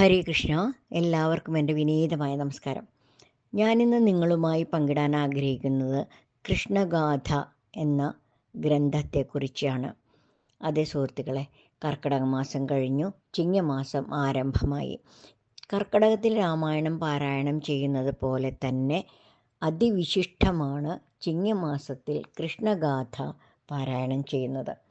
ഹരേ കൃഷ്ണ എല്ലാവർക്കും എന്റെ വിനീതമായ നമസ്കാരം. ഞാനിന്ന് നിങ്ങളുമായി പങ്കിടാൻ ആഗ്രഹിക്കുന്നത് കൃഷ്ണഗാഥ എന്ന ഗ്രന്ഥത്തെക്കുറിച്ചാണ്. അതേ സുഹൃത്തുക്കളെ കർക്കിടക മാസം കഴിഞ്ഞു ചിങ്ങമാസം ആരംഭമായി. കർക്കിടകത്തിൽ രാമായണം പാരായണം ചെയ്യുന്നത് പോലെ തന്നെ അതിവിശിഷ്ടമാണ് ചിങ്ങമാസത്തിൽ കൃഷ്ണഗാഥ പാരായണം ചെയ്യുന്നത്.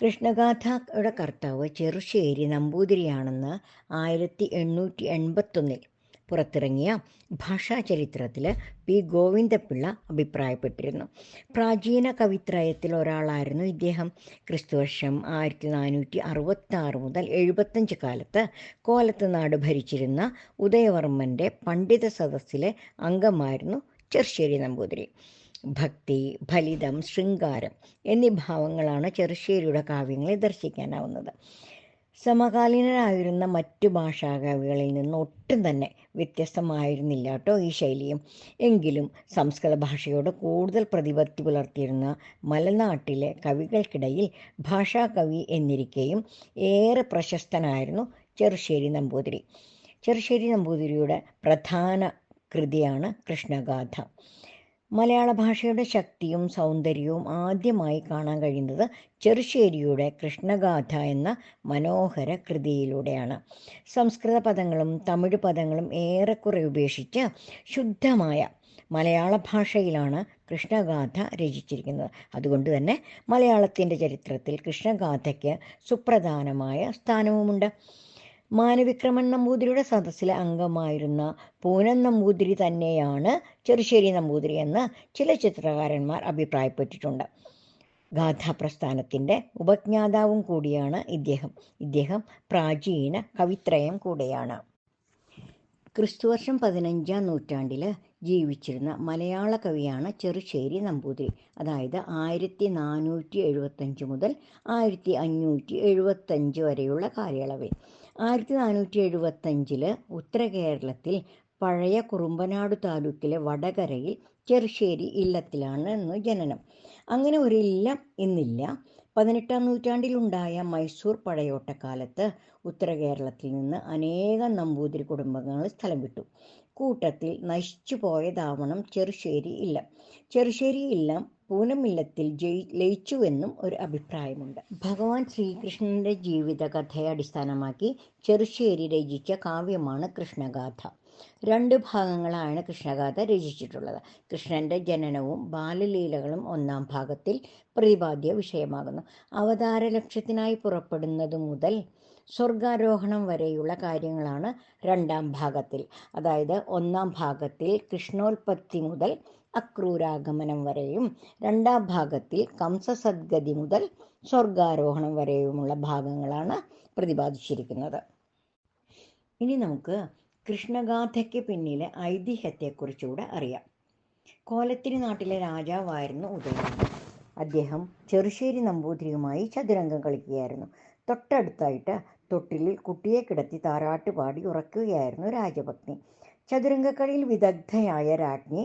കൃഷ്ണഗാഥയുടെ കർത്താവ് ചെറുശ്ശേരി നമ്പൂതിരിയാണെന്ന് ആയിരത്തി എണ്ണൂറ്റി എൺപത്തൊന്നിൽ പുറത്തിറങ്ങിയ ഭാഷാചരിത്രത്തിൽ പി. ഗോവിന്ദപിള്ള അഭിപ്രായപ്പെട്ടിരുന്നു. പ്രാചീന കവിത്രയത്തിൽ ഒരാളായിരുന്നു ഇദ്ദേഹം. ക്രിസ്തുവർഷം ആയിരത്തി നാനൂറ്റി അറുപത്താറ് മുതൽ എഴുപത്തഞ്ച് കാലത്ത് കോലത്ത് നാട് ഭരിച്ചിരുന്ന ഉദയവർമ്മന്റെ പണ്ഡിത സദസ്സിലെ അംഗമായിരുന്നു ചെറുശ്ശേരി നമ്പൂതിരി. ഭക്തി ഫലിതം ശൃംഗാരം എന്നീ ഭാവങ്ങളാണ് ചെറുശ്ശേരിയുടെ കാവ്യങ്ങളെ ദർശിക്കാനാവുന്നത്. സമകാലീനരായിരുന്ന മറ്റു ഭാഷാകവികളിൽ നിന്ന് ഒട്ടും തന്നെ വ്യത്യസ്തമായിരുന്നില്ല കേട്ടോ ഈ ശൈലിയും. എങ്കിലും സംസ്കൃത ഭാഷയോട് കൂടുതൽ പ്രതിപത്തി പുലർത്തിയിരുന്ന മലനാട്ടിലെ കവികൾക്കിടയിൽ ഭാഷാകവി എന്നിരിക്കെയും ഏറെ പ്രശസ്തനായിരുന്നു ചെറുശ്ശേരി നമ്പൂതിരി. ചെറുശ്ശേരി നമ്പൂതിരിയുടെ പ്രധാന കൃതിയാണ് കൃഷ്ണഗാഥ. മലയാള ഭാഷയുടെ ശക്തിയും സൗന്ദര്യവും ആദ്യമായി കാണാൻ കഴിയുന്നത് ചെറുശ്ശേരിയുടെ കൃഷ്ണഗാഥ എന്ന മനോഹര കൃതിയിലൂടെയാണ്. സംസ്കൃത പദങ്ങളും തമിഴ് പദങ്ങളും ഏറെക്കുറെ ഉപേക്ഷിച്ച് ശുദ്ധമായ മലയാള ഭാഷയിലാണ് കൃഷ്ണഗാഥ രചിച്ചിരിക്കുന്നത്. അതുകൊണ്ട് തന്നെ മലയാളത്തിന്റെ ചരിത്രത്തിൽ കൃഷ്ണഗാഥയ്ക്ക് സുപ്രധാനമായ സ്ഥാനവുമുണ്ട്. മാനവിക്രമൻ നമ്പൂതിരിയുടെ സദസ്സിലെ അംഗമായിരുന്ന പൂനം നമ്പൂതിരി തന്നെയാണ് ചെറുശ്ശേരി നമ്പൂതിരി എന്ന് ചില ചിത്രകാരന്മാർ അഭിപ്രായപ്പെട്ടിട്ടുണ്ട്. ഗാഥാപ്രസ്ഥാനത്തിന്റെ ഉപജ്ഞാതാവും കൂടിയാണ് ഇദ്ദേഹം. ഇദ്ദേഹം പ്രാചീന കവിത്രയം കൂടെയാണ്. ക്രിസ്തുവർഷം പതിനഞ്ചാം നൂറ്റാണ്ടിൽ ജീവിച്ചിരുന്ന മലയാള കവിയാണ് ചെറുശ്ശേരി നമ്പൂതിരി. അതായത് ആയിരത്തി നാനൂറ്റി എഴുപത്തഞ്ച് മുതൽ ആയിരത്തി അഞ്ഞൂറ്റി എഴുപത്തഞ്ച് വരെയുള്ള കാലയളവിൽ. ആയിരത്തി നാനൂറ്റി എഴുപത്തഞ്ചിൽ ഉത്തര കേരളത്തിൽ പഴയ കുറുമ്പനാട് താലൂക്കിലെ വടകരയിൽ ചെറുശ്ശേരി ഇല്ലത്തിലാണ് എന്ന് ജനനം. അങ്ങനെ ഒരു ഇല്ലം ഇന്നില്ല. പതിനെട്ടാം നൂറ്റാണ്ടിലുണ്ടായ മൈസൂർ പടയോട്ടക്കാലത്ത് ഉത്തര കേരളത്തിൽ നിന്ന് അനേകം നമ്പൂതിരി കുടുംബങ്ങൾ സ്ഥലം വിട്ടു. കൂട്ടത്തിൽ നശിച്ചു പോയതാവണം ചെറുശ്ശേരി ഇല്ലം. ചെറുശ്ശേരി ഇല്ലം പൂനമില്ലത്തിൽ ജയി ലയിച്ചുവെന്നും ഒരു അഭിപ്രായമുണ്ട്. ഭഗവാൻ ശ്രീകൃഷ്ണന്റെ ജീവിതകഥയെ അടിസ്ഥാനമാക്കി ചെറുശ്ശേരി രചിച്ച കാവ്യമാണ് കൃഷ്ണഗാഥ. രണ്ട് ഭാഗങ്ങളാണ് കൃഷ്ണഗാഥ രചിച്ചിട്ടുള്ളത്. കൃഷ്ണന്റെ ജനനവും ബാലലീലകളും ഒന്നാം ഭാഗത്തിൽ പ്രതിപാദ്യ വിഷയമാകുന്നു. അവതാര ലക്ഷ്യത്തിനായി പുറപ്പെടുന്നതു മുതൽ സ്വർഗാരോഹണം വരെയുള്ള കാര്യങ്ങളാണ് രണ്ടാം ഭാഗത്തിൽ. അതായത് ഒന്നാം ഭാഗത്തിൽ കൃഷ്ണോൽപത്തി മുതൽ അക്രൂരാഗമനം വരെയും രണ്ടാം ഭാഗത്തിൽ കംസസദ്ഗതി മുതൽ സ്വർഗാരോഹണം വരെയുമുള്ള ഭാഗങ്ങളാണ് പ്രതിപാദിച്ചിരിക്കുന്നത്. ഇനി നമുക്ക് കൃഷ്ണഗാഥയ്ക്ക് പിന്നിലെ ഐതിഹ്യത്തെക്കുറിച്ചുകൂടെ അറിയാം. കോലത്തിരി നാട്ടിലെ രാജാവായിരുന്നു ഉദയനൻ അദ്ദേഹം ചെറുശ്ശേരി നമ്പൂതിരിയുമായി ചതുരംഗം കളിക്കുകയായിരുന്നു. തൊട്ടടുത്തായിട്ട് തൊട്ടിലിൽ കുട്ടിയെ കിടത്തി താരാട്ട് പാടി ഉറക്കുകയായിരുന്നു രാജപത്നി ചതുരംഗക്കളിയിൽ വിദഗ്ധയായ രാജ്ഞി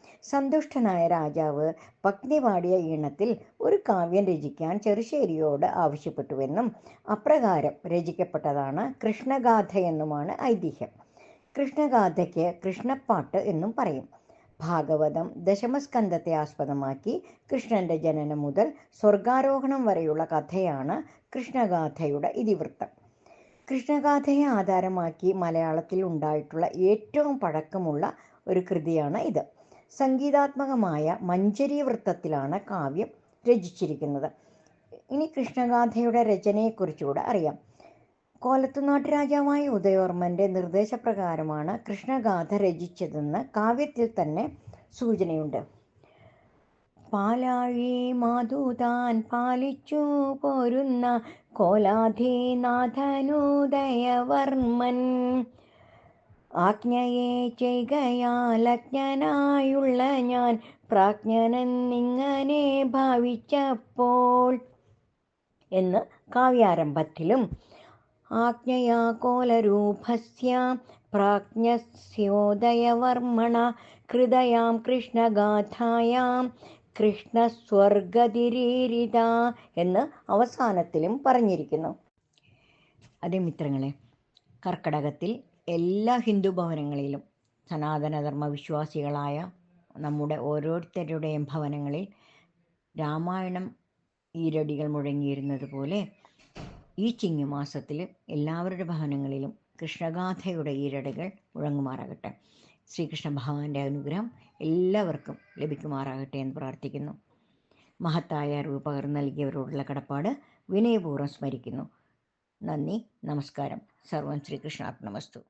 സന്തുഷ്ടനായ രാജാവ് പത്നി പാടിയ ഈണത്തിൽ ഒരു കാവ്യം രചിക്കാൻ ചെറുശ്ശേരിയോട് ആവശ്യപ്പെട്ടുവെന്നും അപ്രകാരം രചിക്കപ്പെട്ടതാണ് കൃഷ്ണഗാഥ എന്നുമാണ് ഐതിഹ്യം. കൃഷ്ണഗാഥയ്ക്ക് കൃഷ്ണപ്പാട്ട് എന്നും പറയും. ഭാഗവതം ദശമസ്കന്ധത്തെ ആസ്പദമാക്കി കൃഷ്ണന്റെ ജനനം മുതൽ സ്വർഗാരോഹണം വരെയുള്ള കഥയാണ് കൃഷ്ണഗാഥയുടെ ഇതിവൃത്തം. കൃഷ്ണഗാഥയെ ആധാരമാക്കി മലയാളത്തിൽ ഉണ്ടായിട്ടുള്ള ഏറ്റവും പഴക്കമുള്ള ഒരു കൃതിയാണ് ഇത്. സംഗീതാത്മകമായ മഞ്ചരി വൃത്തത്തിലാണ് കാവ്യം രചിച്ചിരിക്കുന്നത്. ഇനി കൃഷ്ണഗാഥയുടെ രചനയെക്കുറിച്ചുകൂടെ അറിയാം. കോലത്തുനാട്ട് രാജാവായ ഉദയവർമ്മന്റെ നിർദ്ദേശപ്രകാരമാണ് കൃഷ്ണഗാഥ രചിച്ചതെന്ന് കാവ്യത്തിൽ തന്നെ സൂചനയുണ്ട്. പാലാഴി മാധുതാൻ പാലിച്ചു പോരുന്ന കോലാധിനാഥനുദയവർമ്മൻ ആജ്ഞയെ ചെയ്കയാൽ അജ്ഞനായുള്ള ഞാൻ പ്രാജ്ഞനെന്നിങ്ങനെ ഭാവിച്ചപ്പോൾ എന്ന് കാവ്യാരംഭത്തിലും ആജ്ഞയാ കോലരൂപസ്യ പ്രാജ്ഞസ്യോദയവർമ്മണ കൃതയാം കൃഷ്ണഗാഥായാം കൃഷ്ണസ്വർഗതിരീരിത എന്ന് അവസാനത്തിലും പറഞ്ഞിരിക്കുന്നു. അതേ മിത്രങ്ങളെ കർക്കടകത്തിൽ എല്ലാ ഹിന്ദു ഭവനങ്ങളിലും സനാതനധർമ്മ വിശ്വാസികളായ നമ്മുടെ ഓരോരുത്തരുടെയും ഭവനങ്ങളിൽ രാമായണം ഈരടികൾ മുഴങ്ങിയിരുന്നത് പോലെ ഈ ചിങ്ങമാസത്തിൽ എല്ലാവരുടെ ഭവനങ്ങളിലും കൃഷ്ണഗാഥയുടെ ഈരടികൾ മുഴങ്ങുമാറാകട്ടെ. ശ്രീകൃഷ്ണ ഭഗവാന്റെ അനുഗ്രഹം എല്ലാവർക്കും ലഭിക്കുമാറാകട്ടെ എന്ന് പ്രാർത്ഥിക്കുന്നു. മഹത്തായ അറിവ് പകർന്നു നൽകിയവരോടുള്ള കടപ്പാട് വിനയപൂർവം സ്മരിക്കുന്നു. നന്ദി നമസ്കാരം സർവം ശ്രീകൃഷ്ണാർപ്പണമസ്തു